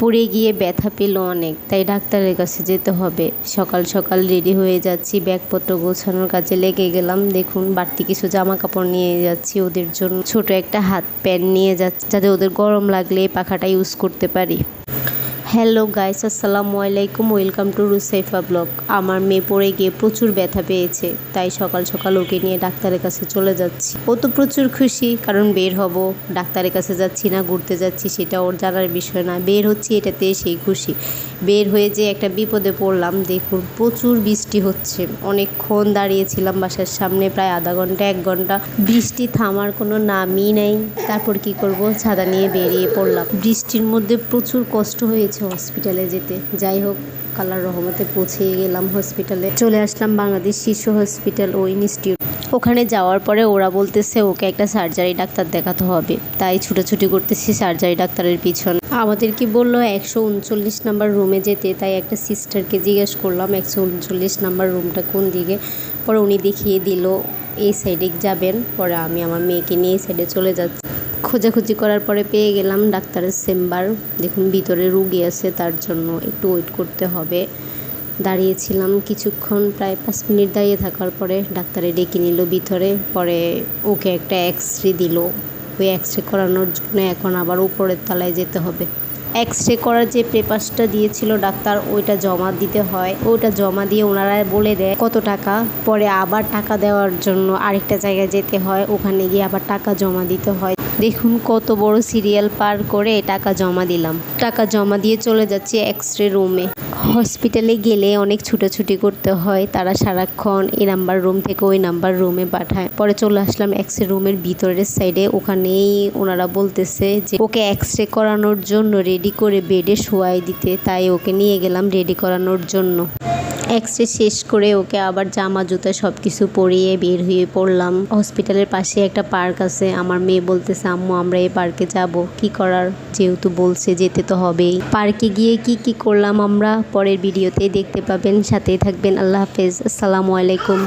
পড়ে গিয়ে ব্যথা পেল অনেক, তাই ডাক্তারের কাছে যেতে হবে। সকাল সকাল রেডি হয়ে যাচ্ছি, ব্যাগপত্র গোছানোর কাজে লেগে গেলাম। দেখুন, বাড়তি কিছু জামা কাপড় নিয়ে যাচ্ছি, ওদের জন্য ছোট একটা হাত প্যান্ট নিয়ে যাচ্ছি, যাতে ওদের গরম লাগলে পাখাটা ইউজ করতে পারি। হ্যালো গাইস, আসসালামু আলাইকুম, ওয়েলকাম টু রুসাইফা ব্লগ। আমার মেয়ে পড়ে গিয়ে প্রচুর ব্যথা পেয়েছে, তাই সকাল সকাল ওকে নিয়ে ডাক্তারের কাছে চলে যাচ্ছি। ও তো প্রচুর খুশি, কারণ বের হব। ডাক্তারের কাছে যাচ্ছি না, ঘুরতে যাচ্ছি, সেটা ওর জানার বিষয় না। বের হচ্ছি এটাতে সেই খুশি। বের হয়ে যে একটা বিপদে পড়লাম। দেখুন, প্রচুর বৃষ্টি হচ্ছে। অনেকক্ষণ দাঁড়িয়েছিলাম বাসার সামনে, প্রায় আধা ঘণ্টা, এক ঘণ্টা। বৃষ্টি থামার কোনো নামই নেই। তারপর কি করব? ছাদা নিয়ে বেরিয়ে পড়লাম। বৃষ্টির মধ্যে প্রচুর কষ্ট হয়েছে হসপিটালে যেতে। যাই হোক কালার রহমতে পৌঁছে গেলাম হসপিটালে। চলে আসলাম বাংলাদেশ শিশু হসপিটাল ও ইনস্টিটিউট। ওখানে যাওয়ার পরে ওরা বলতেছে, ওকে একটা সার্জারি ডাক্তার দেখাতে হবে। তাই ছুটোছুটি করতেছি সার্জারি ডাক্তারের পিছনে। আমাদেরকে বলল, একশো উনচল্লিশ নাম্বার রুমে যেতে। তাই একটা সিস্টারকে জিজ্ঞেস করলাম, একশো উনচল্লিশ নাম্বার রুমটা কোন দিকে? পরে উনি দেখিয়ে দিল, এই সাইডে যাবেন। পরে আমি আমার মেয়েকে নিয়ে এই সাইডে চলে যাচ্ছি। খোঁজাখুঁজি করার পরে পেয়ে গেলাম ডাক্তারের চেম্বার দেখুন, ভিতরে রুগী আছে, তার জন্য একটু ওয়েট করতে হবে। দাঁড়িয়েছিলাম কিছুক্ষণ, প্রায় পাঁচ মিনিট দাঁড়িয়ে থাকার পরে ডাক্তারে ডেকে নিল ভিতরে। পরে ওকে একটা এক্স রে দিল। ওই এক্স রে করানোর জন্য এখন আবার উপরের তলায় যেতে হবে। এক্স রে করার যে পেপারসটা দিয়েছিল ডাক্তার, ওইটা জমা দিতে হয়। ওইটা জমা দিয়ে ওনারা বলে দেয়, কত টাকা? পরে আবার টাকা দেওয়ার জন্য আরেকটা জায়গায় যেতে হয়। ওখানে গিয়ে আবার টাকা জমা দিতে হয়। দেখুন কত বড় সিরিয়াল পার করে টাকা জমা দিলাম। টাকা জমা দিয়ে চলে যাচ্ছি এক্স রে রুমে। হসপিটালে গেলে অনেক ছুটোছুটি করতে হয়। তারা সারাক্ষণ এই নাম্বার রুম থেকে ওই নাম্বার রুমে পাঠায়। পরে চলে আসলাম এক্স রুমের ভিতরের সাইডে ওখানেই ওনারা বলতেছে যে, ওকে এক্স রে করানোর জন্য রেডি করে বেডে শোয়াই দিতে। তাই ওকে নিয়ে গেলাম রেডি করানোর জন্য। এক্স রে শেষ করে ওকে আবার জামা, জুতা সব কিছু পরিয়ে বের হয়ে পড়লাম। হসপিটালের পাশে একটা পার্ক আছে। আমার মেয়ে বলতেছে, আম্মু, আমরা এই পার্কে যাব। কি করার? যেহেতু বলছে যেতে তো হবেই। পার্কে গিয়ে কি কি করলাম আমরা? পরের ভিডিওতে দেখতে পাবেন। সাথেই থাকবেন। আল্লাহ হাফেজ। আসসালামু আলাইকুম।